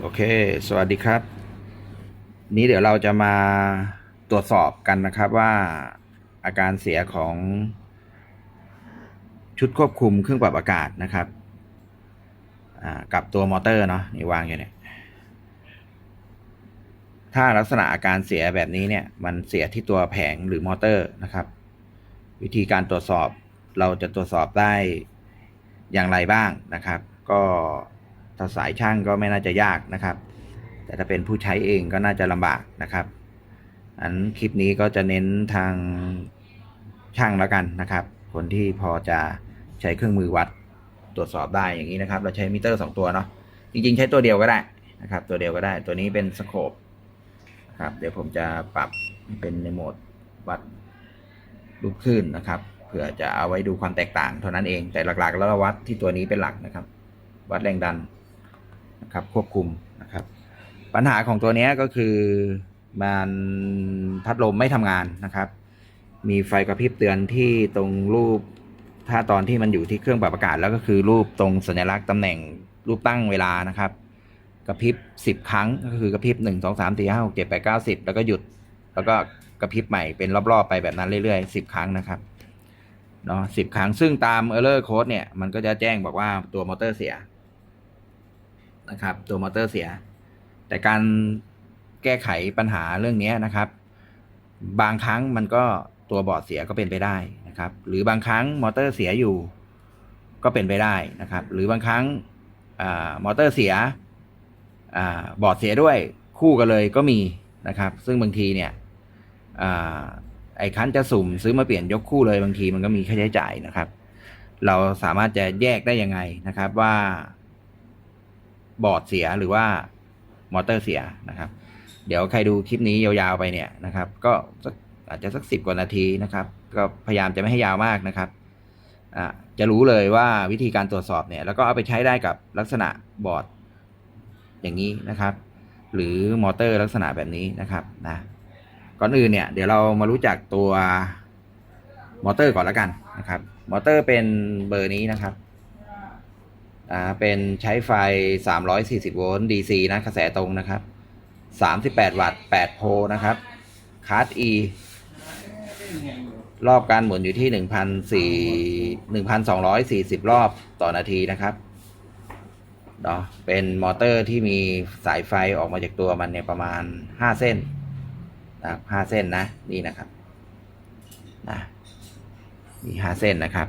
โอเค สวัสดีครับ นี้เดี๋ยวเราจะมาตรวจสอบกันนะครับว่าอาการเสียของ ชุดควบคุมเครื่องปรับอากาศนะครับกับตัวมอเตอร์เนาะนี่วางอยู่เนี่ยถ้าลักษณะอาการเสียแบบนี้เนี่ย มันเสียที่ตัวแผงหรือมอเตอร์นะครับ วิธีการตรวจสอบเราจะตรวจสอบได้อย่างไรบ้างนะครับ ก็ ถ้าสายช่างก็ไม่น่าจะยากนะครับ แต่ถ้าเป็นผู้ใช้เองก็น่าจะลำบากนะครับ อันคลิปนี้ก็จะเน้นทางช่างแล้วกันนะครับ คนที่พอจะใช้เครื่องมือวัดตรวจสอบได้อย่างนี้นะครับ เราใช้มิเตอร์สองตัวเนาะจริงๆ ใช้ตัวเดียวก็ได้นะครับ ตัวเดียวก็ได้ตัวนี้เป็นสโคปครับเดี๋ยวผมจะปรับเป็นในโหมดวัดลูกคลื่นนะครับเผื่อจะเอาไว้ดูความแตกต่างเท่านั้นเองแต่หลักๆ แล้วเราวัดที่ตัวนี้เป็นหลักนะครับ วัดแรงดัน นะครับควบคุมนะครับ ปัญหาของตัวนี้ก็คือมันพัดลมไม่ทำงานนะครับ มีไฟกระพริบเตือนที่ตรงรูปถ้าตอนที่มันอยู่ที่เครื่องปรับอากาศแล้วก็คือรูปตรงสัญลักษณ์ตำแหน่งรูปตั้งเวลานะครับ กระพริบสิบครั้งก็คือกระพริบหนึ่งสองสามสี่ห้าหกเจ็ดแปดเก้าสิบแล้วก็หยุด แล้วก็กระพริบใหม่เป็นรอบๆไปแบบนั้นเรื่อยๆสิบครั้งนะครับเนาะสิบครั้งซึ่งตาม error code เนี่ย มันก็จะแจ้งบอกว่าตัวมอเตอร์เสีย นะครับ ตัวมอเตอร์เสีย แต่การแก้ไขปัญหาเรื่องนี้นะครับ บางครั้งมันก็ตัวบอร์ดเสียก็เป็นไปได้นะครับ หรือบางครั้งมอเตอร์เสียอยู่ก็เป็นไปได้นะครับ หรือบางครั้งอมอเตอร์เสียอบอร์ดเสียด้วยคู่กันเลยก็มีนะครับ ซึ่งบางทีเนี่ยอไอ้คันจะสุ่มซื้อมาเปลี่ยนยกคู่เลยบางทีมันก็มีค่าใช้จ่ายนะครับ เราสามารถจะแยกได้ยังไงนะครับว่า บอร์ดเสียหรือว่ามอเตอร์เสียนะครับ เดี๋ยวใครดูคลิปนี้ยาวๆไปเนี่ยนะครับ ก็อาจจะสักสิบกว่านาทีนะครับ ก็พยายามจะไม่ให้ยาวมากนะครับจะรู้เลยว่าวิธีการตรวจสอบเนี่ยแล้วก็เอาไปใช้ได้กับลักษณะบอร์ดอย่างนี้นะครับ หรือมอเตอร์ลักษณะแบบนี้นะครับนะก่อนอื่นเนี่ยเดี๋ยวเรามารู้จักตัวมอเตอร์ก่อนแล้วกันนะครับ มอเตอร์เป็นเบอร์นี้นะครับ อ่าเป็นใช้ไฟ 340 โวลต์ DC นะกระแสตรงนะครับ 38 วัตต์ 8 โพนะครับคาร์ด E รอบการหมุนอยู่ที่ 1,240 รอบต่อนาทีนะครับเนาะเป็นมอเตอร์ที่มีสายไฟออกมาจากตัวมันเนี่ยประมาณ 5 เส้นนะครับ5เส้นนะ นี่นะครับนะมี5เส้นนะครับ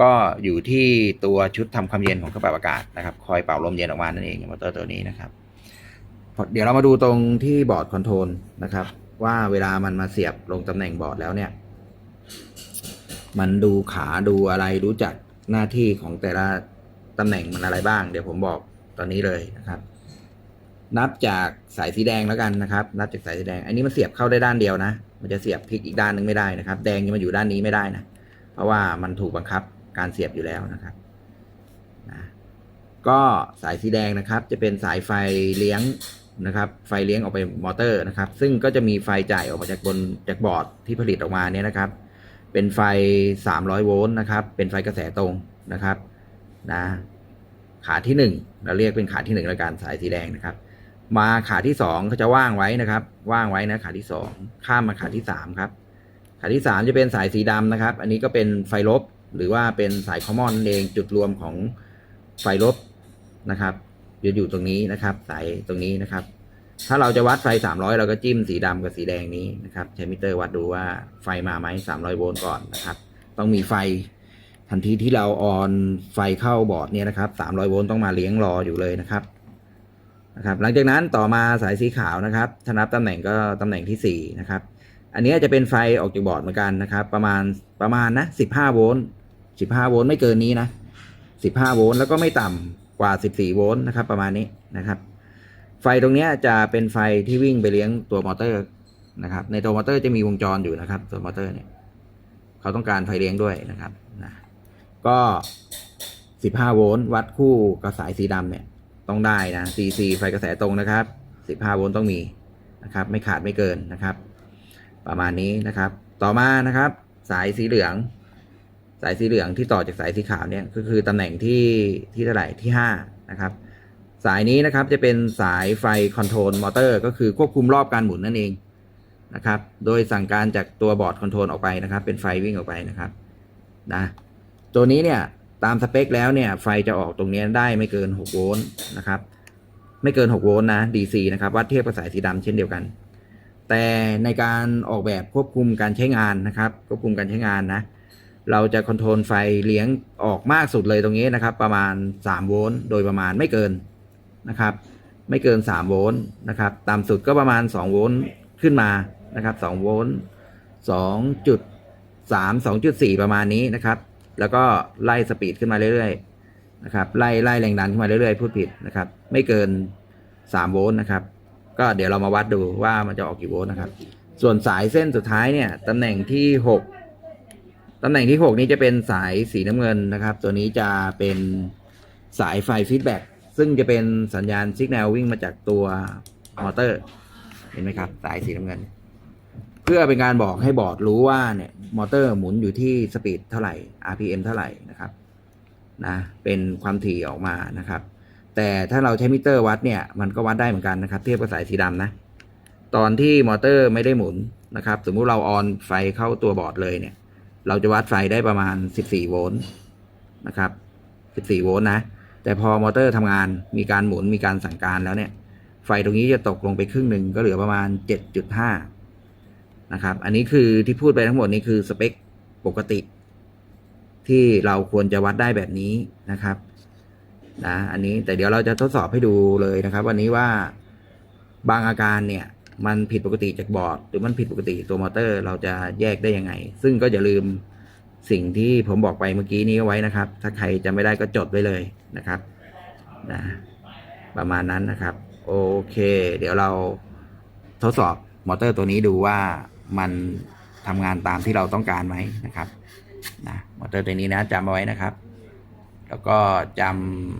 ก็อยู่ที่ตัวชุดทำความเย็นของเครื่องปรับอากาศนะครับ คอยเป่าลมเย็นออกมานั่นเองมอเตอร์ตัวนี้นะครับ เดี๋ยวเรามาดูตรงที่บอร์ดคอนโทรลนะครับ ว่าเวลามันมาเสียบลงตำแหน่งบอร์ดแล้วเนี่ย มันดูขาดูอะไรรู้จักหน้าที่ของแต่ละตำแหน่งมันอะไรบ้าง เดี๋ยวผมบอกตอนนี้เลยนะครับ นับจากสายสีแดงแล้วกันนะครับ นับจากสายสีแดง อันนี้มันเสียบเข้าได้ด้านเดียวนะ มันจะเสียบพลิกอีกด้านหนึ่งไม่ได้นะครับ แดงจะมาอยู่ด้านนี้ไม่ได้นะ เพราะว่ามันถูกบังคับ การเสียบอยู่แล้วนะครับนะก็สายสีแดงนะครับ จะเป็นสายไฟเลี้ยงนะครับ ไฟเลี้ยงออกไปมอเตอร์นะครับ ซึ่งก็จะมีไฟจ่ายออกมาจากบนจากบอร์ดที่ผลิตออกมาเนี่ยนะครับ เป็นไฟ 300 โวลต์นะครับ เป็นไฟกระแสตรงนะครับนะขาที่ 1 เราเรียกเป็นขาที่1แล้วกันสายสีแดงนะครับ มาขาที่2เขาจะว่างไว้นะครับ ว่างไว้นะขาที่ 2 ข้ามมาขาที่3ครับขาที่ 3 จะเป็นสายสีดำนะครับ อันนี้ก็เป็นไฟลบ หรือว่าเป็นสายคอมมอนเองจุดรวมของไฟลบนะครับจะอยู่ตรงนี้นะครับ สายตรงนี้นะครับ ถ้าเราจะวัดไฟ 300 เราก็จิ้มสีดำกับสีแดงนี้นะครับใช้มิเตอร์วัดดูว่าไฟมาไหม300 โวลต์ก่อนนะครับ ต้องมีไฟทันทีที่เราออนไฟเข้าบอร์ดเนี่ยนะครับ 300 โวลต์ต้องมาเลี้ยงรออยู่เลยนะครับนะครับหลังจากนั้นต่อมาสายสีขาวนะครับถ้านับตำแหน่งก็ตำแหน่งที่4นะครับ อันนี้จะเป็นไฟออกจากบอร์ดเหมือนกันนะครับ ประมาณประมาณนะ 15 โวลต์ 15 โวลต์ไม่เกินนี้นะ 15 โวลต์แล้วก็ไม่ต่ำกว่า 14 โวลต์นะครับ ประมาณนี้นะครับ ไฟตรงนี้จะเป็นไฟที่วิ่งไปเลี้ยงตัวมอเตอร์นะครับ ในตัวมอเตอร์จะมีวงจรอยู่นะครับ ตัวมอเตอร์เนี่ยเขาต้องการไฟเลี้ยงด้วยนะครับนะก็ 15 โวลต์วัดคู่กับสายสีดำเนี่ยต้องได้นะ CC ไฟกระแสตรงนะครับ 15 โวลต์ต้องมีนะครับ ไม่ขาดไม่เกินนะครับ ประมาณนี้นะครับ ต่อมานะครับ สายสีเหลือง สายสีเหลืองที่ต่อจากสายสีขาวเนี่ยก็คือตำแหน่งที่ที่เท่าไหร่ที่5นะครับสายนี้นะครับจะเป็นสายไฟคอนโทรลมอเตอร์ก็คือควบคุมรอบการหมุนนั่นเองนะครับ โดยสั่งการจากตัวบอร์ดคอนโทรลออกไปนะครับ เป็นไฟวิ่งออกไปนะครับนะตัวนี้เนี่ยตามสเปคแล้วเนี่ยไฟจะออกตรงนี้ได้ไม่เกิน 6 โวลต์นะครับ ไม่เกิน 6 โวลต์นะ DC นะครับวัดเทียบกับสายสีดำเช่นเดียวกัน แต่ในการออกแบบควบคุมการใช้งานนะครับ ควบคุมการใช้งานนะ เราจะคอนโทรลไฟเลี้ยงออกมากสุดเลยตรงนี้นะครับ ประมาณ 3 โวลต์โดยประมาณไม่เกินนะครับ ไม่เกิน 3 โวลต์นะครับต่ำสุดก็ประมาณ 2 โวลต์ขึ้นมานะครับ2โวลต์2.3 2.4 ประมาณนี้นะครับ แล้วก็ไล่สปีดขึ้นมาเรื่อยๆนะครับไล่ไล่แรงดันขึ้นมาเรื่อยๆพูดผิดนะครับ ไม่เกิน 3 โวลต์นะครับ ก็เดี๋ยวเรามาวัดดูว่ามันจะออกกี่โวลต์นะครับ ส่วนสายเส้นสุดท้ายเนี่ยตำแหน่งที่ 6 ตำแหน่งที่ 6 นี้จะเป็นสายสีน้ำเงินนะครับ ตัวนี้จะเป็นสายไฟฟีดแบ็กซึ่งจะเป็นสัญญาณสัญญาณวิ่งมาจากตัวมอเตอร์ เห็นไหมครับ สายสีน้ำเงิน เพื่อเป็นการบอกให้บอร์ดรู้ว่าเนี่ยมอเตอร์หมุนอยู่ที่สปีดเท่าไหร่ RPM เท่าไหร่นะครับนะเป็นความถี่ออกมานะครับ แต่ถ้าเราใช้มิเตอร์วัดเนี่ยมันก็วัดได้เหมือนกันนะครับ เทียบกับสายสีดำนะตอนที่มอเตอร์ไม่ได้หมุนนะครับ สมมุติเราออนไฟเข้าตัวบอร์ดเลยเนี่ย เราจะวัดไฟได้ประมาณ 14 โวลต์นะครับ 14 โวลต์นะ แต่พอมอเตอร์ทำงานมีการหมุนมีการสั่งการแล้วเนี่ย ไฟตรงนี้จะตกลงไปครึ่งหนึ่งก็เหลือประมาณ 7.5 นะครับ อันนี้คือที่พูดไปทั้งหมดนี้คือสเปคปกติ ที่เราควรจะวัดได้แบบนี้นะครับนะอันนี้แต่เดี๋ยวเราจะทดสอบให้ดูเลยนะครับ วันนี้ว่าบางอาการเนี่ย มันผิดปกติจากบอร์ด หรือมันผิดปกติตัวมอเตอร์ เราจะแยกได้ยังไง ซึ่งก็อย่าลืมสิ่งที่ผมบอกไปเมื่อกี้นี้ไว้นะครับ ถ้าใครจะไม่ได้ก็จดไว้เลยนะครับนะประมาณนั้นนะครับ โอเค เดี๋ยวเราทดสอบมอเตอร์ตัวนี้ดูว่ามันทำงานตามที่เราต้องการไหมนะครับนะมอเตอร์ตัวนี้นะจำเอาไว้นะครับ แล้วก็จ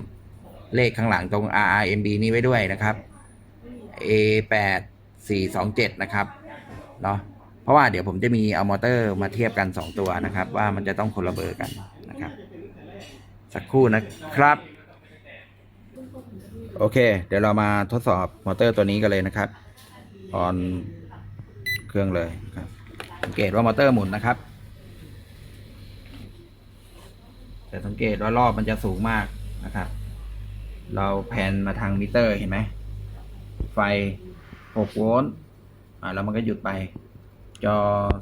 ำเลขข้างหลังตรง RRMB นี้ไว้ด้วยนะครับ A8 427 นะครับเนาะเพราะว่าเดี๋ยวผมจะมีเอามอเตอร์มาเทียบกัน 2 ตัวนะครับ ว่ามันจะต้องคนละเบอร์กันนะครับ สักครู่นะครับ โอเค เดี๋ยวเรามาทดสอบมอเตอร์ตัวนี้กันเลยนะครับออนเครื่องเลยครับสังเกตว่ามอเตอร์หมุนนะครับแต่สังเกตว่ารอบมันจะสูงมากนะครับ เราแพนมาทางมิเตอร์เห็นไหม ไฟ 6 โวลต์อ่าแล้วมันก็หยุดไป จอ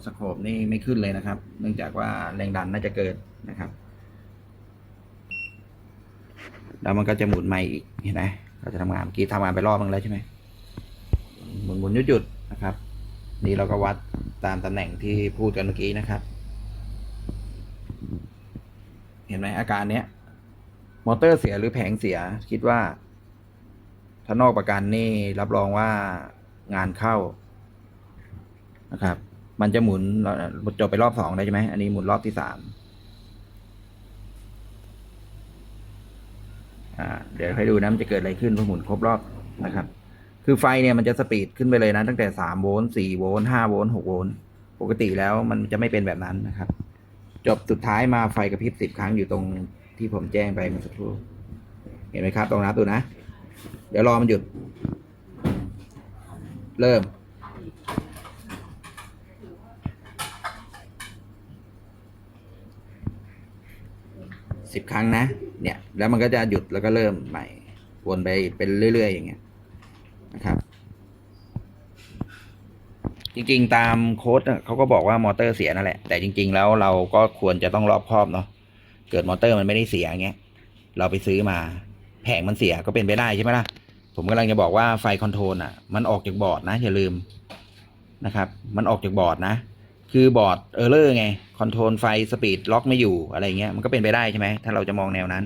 สโคปนี่ไม่ขึ้นเลยนะครับ เนื่องจากว่าแรงดันน่าจะเกินนะครับ แล้วมันก็จะหมุนใหม่อีกเห็นไหมก็จะทำงานเมื่อกี้ทำงานไปรอบนึงแล้วใช่ไหมหมุนหมุนหยุดหยุดนะครับ นี่เราก็วัดตามตำแหน่งที่พูดกันเมื่อกี้นะครับ เห็นไหมอาการเนี้ยมอเตอร์เสียหรือแผงเสียคิดว่าถ้านอกประกันนี่รับรองว่า งานเข้านะครับ มันจะหมุนจบไปรอบสองได้ใช่ไหมอันนี้หมุนรอบที่สามเดี๋ยวให้ดูนะมันจะเกิดอะไรขึ้นพอหมุนครบรอบนะครับ คือไฟเนี่ยมันจะสปีดขึ้นไปเลยนะ ตั้งแต่สามโวลต์สี่โวลต์ห้าโวลต์หกโวลต์ปกติแล้วมันจะไม่เป็นแบบนั้นนะครับ จบสุดท้ายมาไฟกระพริบสิบครั้งอยู่ตรงที่ผมแจ้งไปเมื่อสักครู่ เห็นไหมครับ ตรงนับดูนะ เดี๋ยวรอมันหยุด เริ่ม สิบครั้งนะ เนี่ย แล้วมันก็จะหยุดแล้วก็เริ่มใหม่ วนไปเป็นเรื่อย ๆ อย่างเงี้ยนะครับ จริง ๆ ตามโค้ดเขาก็บอกว่ามอเตอร์เสียนั่นแหละ แต่จริง ๆ แล้วเราก็ควรจะต้องรอบครอบเนาะ เกิดมอเตอร์มันไม่ได้เสียอย่างเงี้ย เราไปซื้อมา แผงมันเสียก็เป็นไปได้ใช่ไหมล่ะ ผมกำลังจะบอกว่าไฟคอนโทรลอะ มันออกจากบอร์ดนะ อย่าลืมนะครับ มันออกจากบอร์ดนะ คือบอร์ดเออร์เลอร์ไงคอนโทรลไฟสปีดล็อกไม่อยู่อะไรเงี้ยมันก็เป็นไปได้ใช่ไหมถ้าเราจะมองแนวนั้น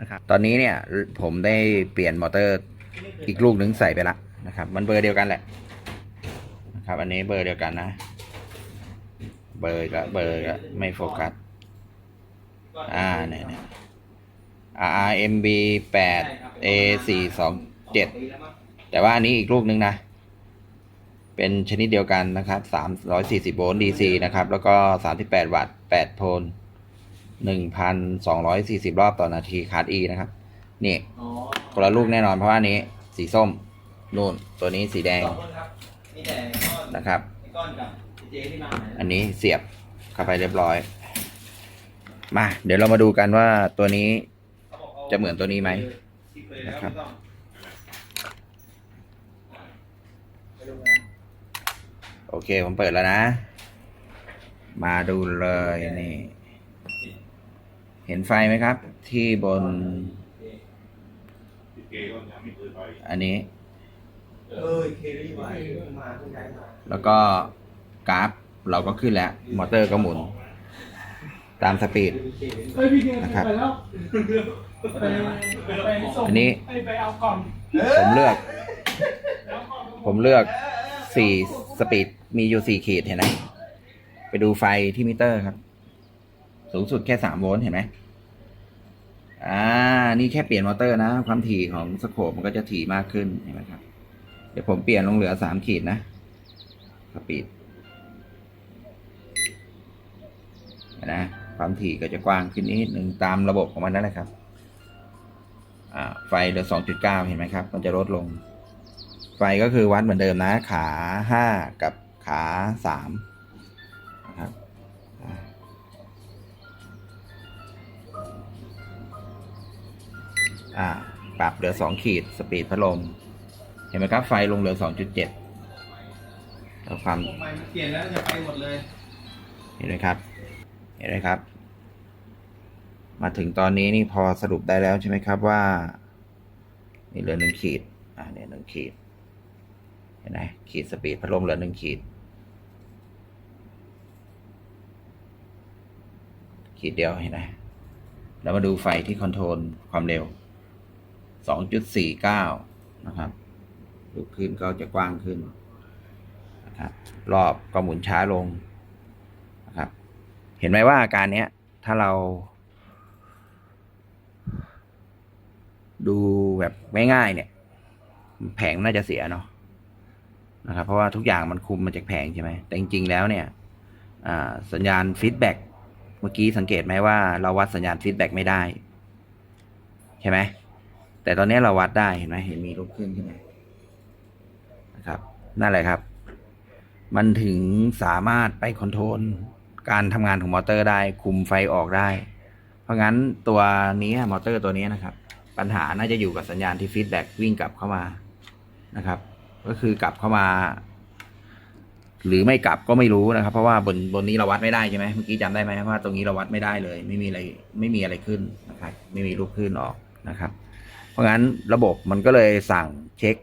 นะครับ ตอนนี้เนี่ยผมได้เปลี่ยนมอเตอร์อีกลูกหนึ่งใส่ไปละนะครับ มันเบอร์เดียวกันแหละนะครับ อันนี้เบอร์เดียวกันนะ เบอร์กับเบอร์กับไม่โฟกัสอ่าเนี่ยเนี่ย RMB 8 A 4 2 7แต่ว่าอันนี้อีกลูกหนึ่งนะ เป็นชนิดเดียวกันนะครับ340โวลต์ DC นะครับ แล้วก็38วัตต์8โพล1,240รอบต่อนาทีคาร์ด E นะครับ นี่คนละลูกแน่นอนเพราะว่าอันนี้ สีส้มนู่นตัวนี้สีแดงสองคนครับมีแต่ก้อนนะครับก้อนกับเจที่มาอันนี้เสียบเข้าไปเรียบร้อย มา เดี๋ยวเรามาดูกันว่าตัวนี้ขาบอกาจะเหมือนตัวนี้ไหมที่เคยแล้วนะครับ ไม่ต้องไปดูงาน โอเค ผมเปิดแล้วนะ มาดูเลยนี่ เห็นไฟไหมครับ ที่บน อันนี้ แล้วก็กราฟเราก็ขึ้นแล้ว มอเตอร์ก็หมุน ตามสปีดนะครับ อันนี้ผมเลือก ผมเลือกสี่สปีด มีอยู่สี่ขีดเห็นไหมไปดูไฟที่มิเตอร์ครับ สูงสุดแค่สามโวลต์เห็นไหมอ่า นี่แค่เปลี่ยนมอเตอร์นะ ความถี่ของสโคปมันก็จะถี่มากขึ้นเห็นไหมครับ เดี๋ยวผมเปลี่ยนลงเหลือสามขีดนะสปีดเห็นะความถี่ก็จะกว้างขึ้นนิดหนึ่งตามระบบของมันนั่นแหละครับอ่าไฟเหลือสองจุดเก้าเห็นไหมครับ มันจะลดลง ไฟก็คือวัดเหมือนเดิมนะ ขาห้ากับ ขาสามนะครับอ่าอ่าปรับเหลือสองขีดสปีดพัดลม เห็นไหมครับไฟลงเหลือสองจุดเจ็ดแล้วความพวกไม้มันเปลี่ยนแล้วจะไปหมดเลย เห็นไหมครับ เห็นไหมครับ มาถึงตอนนี้นี่พอสรุปได้แล้วใช่ไหมครับว่า นี่เหลือหนึ่งขีด อ่าเนี่ยหนึ่งขีด เห็นไหมขีดสปีดพัดลมเหลือหนึ่งขีด ขีดเดียวเห็นไหมแล้วมาดูไฟที่คอนโทรลความเร็วสองจุดสี่เก้านะครับ ลุกขึ้นก็จะกว้างขึ้นนะครับ รอบก็หมุนช้าลงนะครับ เห็นไหมว่าอาการเนี้ย ถ้าเรา ดูแบบง่ายๆเนี่ย แผงน่าจะเสียเนาะนะครับ เพราะว่าทุกอย่างมันคุมมาจากแผงใช่ไหม แต่จริงๆแล้วเนี่ยสัญญาณฟีดแบ็ก เมื่อกี้สังเกตไหมว่าเราวัดสัญญาณฟีดแบ็กไม่ได้ ใช่ไหม แต่ตอนนี้เราวัดได้เห็นไหมเห็นมีรูปขึ้นขึ้นมนะครับ นั่นแหละครับ มันถึงสามารถไปคอนโทรลการทำงานของมอเตอร์ได้ คุมไฟออกได้ เพราะงั้นตัวนี้มอเตอร์ตัวนี้นะครับ ปัญหาน่าจะอยู่กับสัญญาณที่ฟีดแบ็กวิ่งกลับเข้ามานะครับ ก็คือกลับเข้ามา หรือไม่กลับก็ไม่รู้นะครับ เพราะว่าบนบนนี้เราวัดไม่ได้ใช่ไหมเมื่อกี้จำได้ไหมว่าตรงนี้เราวัดไม่ได้เลย ไม่มีอะไรไม่มีอะไรขึ้นนะครับไม่มีรูปขึ้นออกนะครับ เพราะงั้นระบบมันก็เลยสั่งเช็ค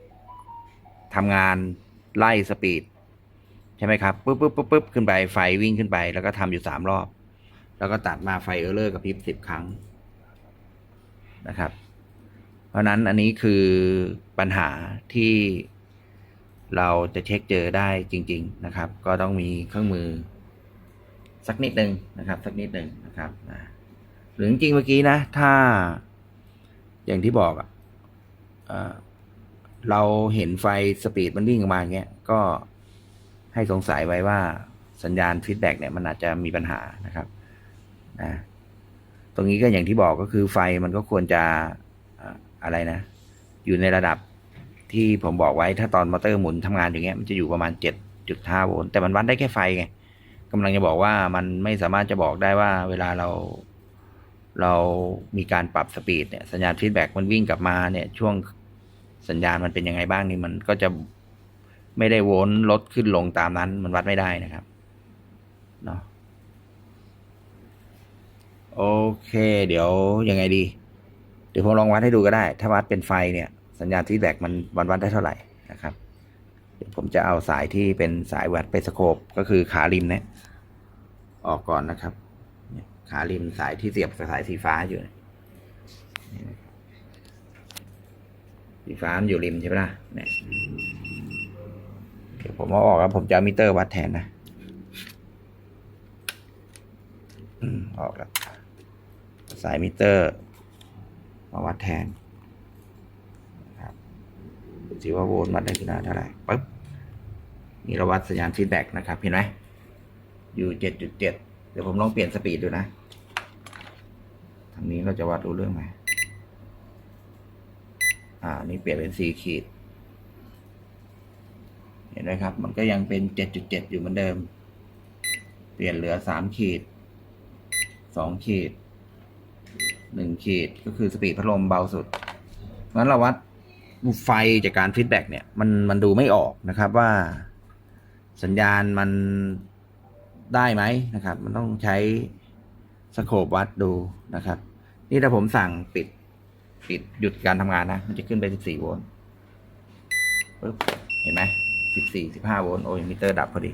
ทำงานไล่สปีดใช่ไหมครับปุ๊บปุ๊บปุ๊บปุ๊บขึ้นไปไฟวิ่งขึ้นไป แล้วก็ทำอยู่สามรอบ แล้วก็ตัดมาไฟเออร์เลอร์กับพริบสิบครั้งนะครับ เพราะนั้นอันนี้คือปัญหาที่ เราจะเช็คเจอได้จริง ๆนะครับ ก็ต้องมีเครื่องมือ สักนิดหนึ่งนะครับ สักนิดหนึ่งนะครับนะหรือจริงเมื่อกี้นะ ถ้า อย่างที่บอกอะเราเห็นไฟสปีดมันวิ่งออกมาเงี้ยก็ให้สงสัยไว้ว่าสัญญาณฟีดแบ็กเนี่ยมันอาจจะมีปัญหานะครับนะตรงนี้ก็อย่างที่บอกก็คือไฟมันก็ควรจะอะไรนะ อยู่ในระดับ ที่ผมบอกไว้ถ้าตอนมอเตอร์หมุนทำงานอย่างเงี้ยมันจะอยู่ประมาณเจ็ดจุดห้าโวลต์แต่มันวัดได้แค่ไฟไงกำลังจะบอกว่ามันไม่สามารถจะบอกได้ว่าเวลาเรา เรามีการปรับสปีดเนี่ยสัญญาณฟีดแบ็กมันวิ่งกลับมาเนี่ย ช่วงสัญญาณมันเป็นยังไงบ้างนี่มันก็จะไม่ได้โวลต์ลดขึ้นลงตามนั้น มันวัดไม่ได้นะครับเนาะโอเค เดี๋ยวยังไงดี เดี๋ยวผมลองวัดให้ดูก็ได้ ถ้าวัดเป็นไฟเนี่ย สัญญาณฟีดแบ็กมันมันวัดได้เท่าไหร่นะครับ เดี๋ยวผมจะเอาสายที่เป็นสายวัดไปสโคปก็คือขาริมเนี่ยออกก่อนนะครับ ขาริมสายที่เสียบกับสายสีฟ้าอยู่สีฟ้ามันอยู่ริมใช่ไหมล่ะเนี่ยเดี๋ยวผมเอาออกแล้วผมจะมิเตอร์วัดแทนนะออกแล้วสายมิเตอร์มาวัดแทน ดูสิว่าโวลต์วัดได้ที่หน้าเท่าไหร่ปึ๊บนี่เราวัดสัญญาณฟีดแบ็กนะครับ เห็นไหมอยู่เจ็ดจุดเจ็ดเดี๋ยวผมลองเปลี่ยนสปีดดูนะทางนี้เราจะวัดรู้เรื่องไหมอ่า นี่เปลี่ยนเป็นสี่ขีด เห็นไหมครับ มันก็ยังเป็นเจ็ดจุดเจ็ดอยู่เหมือนเดิม เปลี่ยนเหลือสามขีดสองขีดหนึ่งขีดก็คือสปีดพัดลมเบาสุดงั้นเราวัด ไฟจากการฟีดแบ็กเนี่ยมันมันดูไม่ออกนะครับว่าสัญญาณมันได้ไหมนะครับ มันต้องใช้สโคปวัดดูนะครับ นี่ถ้าผมสั่งปิดปิดหยุดการทำงานนะ มันจะขึ้นไป 14 โวลต์ปึ๊บเห็นไหม 14 15 โวลต์ โอ้ยมิเตอร์ดับพอดี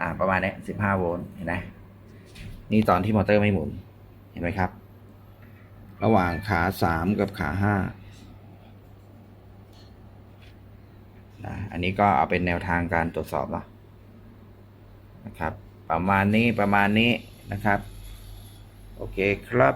อ่าประมาณนี้15 โวลต์ เห็นไหมนี่ตอนที่มอเตอร์ไม่หมุน ห็นไหมครับ ระหว่างขาสามกับขาห้านะอันนี้ก็เอาเป็นแนวทางการตรวจสอบเนาะนะครับ ประมาณนี้ประมาณนี้นะครับ โอเคครับ